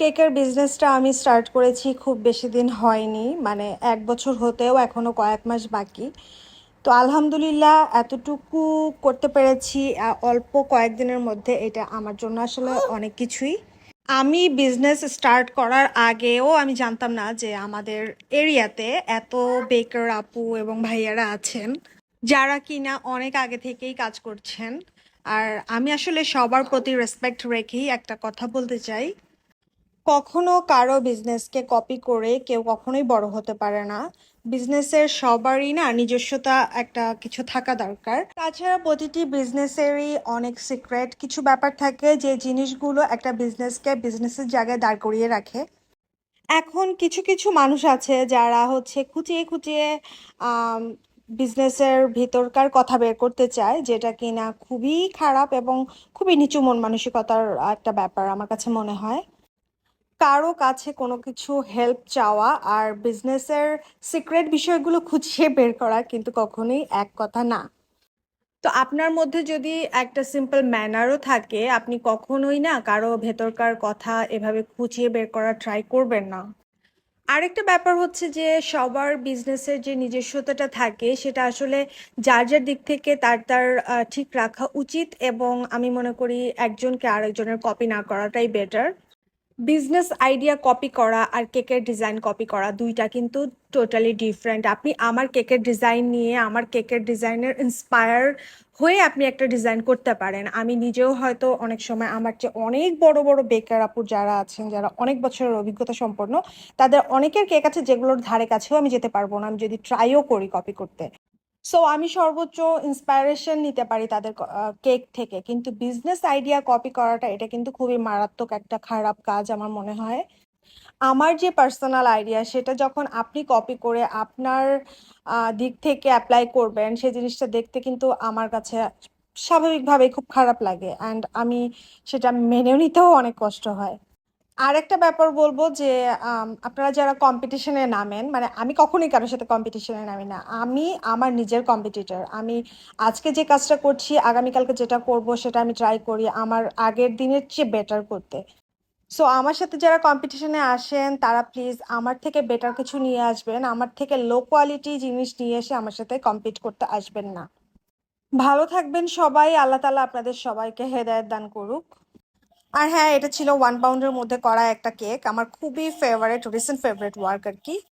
কেকের বিজনেসটা আমি স্টার্ট করেছি খুব বেশি দিন হয়নি মানে এক বছর হতেও এখনও কয়েক মাস বাকি। তো আলহামদুলিল্লাহ এতটুকু করতে পেরেছি অল্প কয়েকদিনের মধ্যে এটা আমার জন্য আসলে অনেক কিছুই। আমি বিজনেস স্টার্ট করার আগেও আমি জানতাম না যে আমাদের এরিয়াতে এত বেকার আপু এবং ভাইয়ারা আছেন, যারা কিনা অনেক আগে থেকেই কাজ করছেন। আর আমি আসলে সবার প্রতি রেসপেক্ট রেখেই একটা কথা বলতে চাই কখনো কারও বিজনেসকে কপি করে কেউ কখনোই বড় হতে পারে না। বিজনেসের সবারই না নিজস্বতা একটা কিছু থাকা দরকার। তাছাড়া প্রতিটি বিজনেসেরই অনেক সিক্রেট কিছু ব্যাপার থাকে যে জিনিসগুলো একটা বিজনেসকে বিজনেসের জায়গায় দাঁড় করিয়ে রাখে। এখন কিছু কিছু মানুষ আছে যারা হচ্ছে খুঁচিয়ে খুঁচিয়ে বিজনেসের ভিতরকার কথা বের করতে চায়, যেটা কিনা খুবই খারাপ এবং খুবই নিচু মন মানসিকতার একটা ব্যাপার আমার কাছে মনে হয়। কারও কাছে কোনো কিছু হেল্প চাওয়া আর বিজনেসের সিক্রেট বিষয়গুলো খুঁজিয়ে বের করা কিন্তু কখনোই এক কথা না। তো আপনার মধ্যে যদি একটা সিম্পল ম্যানারও থাকে, আপনি কখনোই না কারও ভেতরকার কথা এভাবে খুঁচিয়ে বের করা ট্রাই করবেন না। আরেকটা ব্যাপার হচ্ছে যে সবার বিজনেসের যে নিজস্বতাটা থাকে, সেটা আসলে যার যার দিক থেকে তার তার ঠিক রাখা উচিত এবং আমি মনে করি একজনকে আরেকজনের কপি না করাটাই বেটার বিজনেস আইডিয়া কপি করা আর কেকের ডিজাইন কপি করা দুইটা কিন্তু টোটালি ডিফারেন্ট আপনি আমার কেকের ডিজাইন নিয়ে আমার কেকের ডিজাইনের ইন্সপায়ার হয়ে আপনি একটা ডিজাইন করতে পারেন। আমি নিজেও হয়তো অনেক সময় আমার চেয়ে অনেক বড় বড় বেকার আপুর যারা আছেন, যারা অনেক বছরের অভিজ্ঞতা সম্পন্ন, তাদের অনেকের কেক আছে যেগুলোর ধারে কাছেও আমি যেতে পারব না। আমি যদি ট্রাইও করি কপি করতে। সো আমি সর্বোচ্চ ইন্সপায়ারেশন নিতে পারি তাদের কেক থেকে। কিন্তু বিজনেস আইডিয়া কপি করাটা, এটা কিন্তু খুবই মারাত্মক একটা খারাপ কাজ আমার মনে হয়। আমার যে পার্সোনাল আইডিয়া সেটা যখন আপনি কপি করে আপনার দিক থেকে অ্যাপ্লাই করবেন সেই জিনিসটা দেখতে কিন্তু আমার কাছে স্বাভাবিকভাবেই খুব খারাপ লাগে। অ্যান্ড আমি সেটা মেনেও নিতেও অনেক কষ্ট হয়। আর একটা ব্যাপার বলব যে আপনারা যারা কম্পিটিশনে নামেন মানে আমি কখনোই কারোর সাথে কম্পিটিশনে নামি না। আমি আমার নিজের কম্পিটিটর আমি আজকে যে কাজটা করছি, আগামীকালকে যেটা করব, সেটা আমি ট্রাই করি আমার আগের দিনের চেয়ে বেটার করতে। সো আমার সাথে যারা কম্পিটিশনে আসেন, তারা প্লিজ আমার থেকে বেটার কিছু নিয়ে আসবেন। আমার থেকে লো কোয়ালিটি জিনিস নিয়ে এসে আমার সাথে কম্পিট করতে আসবেন না। ভালো থাকবেন সবাই। আল্লাহ তালা আপনাদের সবাইকে হেদায়েত দান করুক। আর হ্যাঁ এটা ছিল ওয়ান পাউন্ডের মধ্যে করা একটা কেক আমার খুবই ফেভারেট রিসেন্ট ফেভারেট ওয়ার্ক আর কি।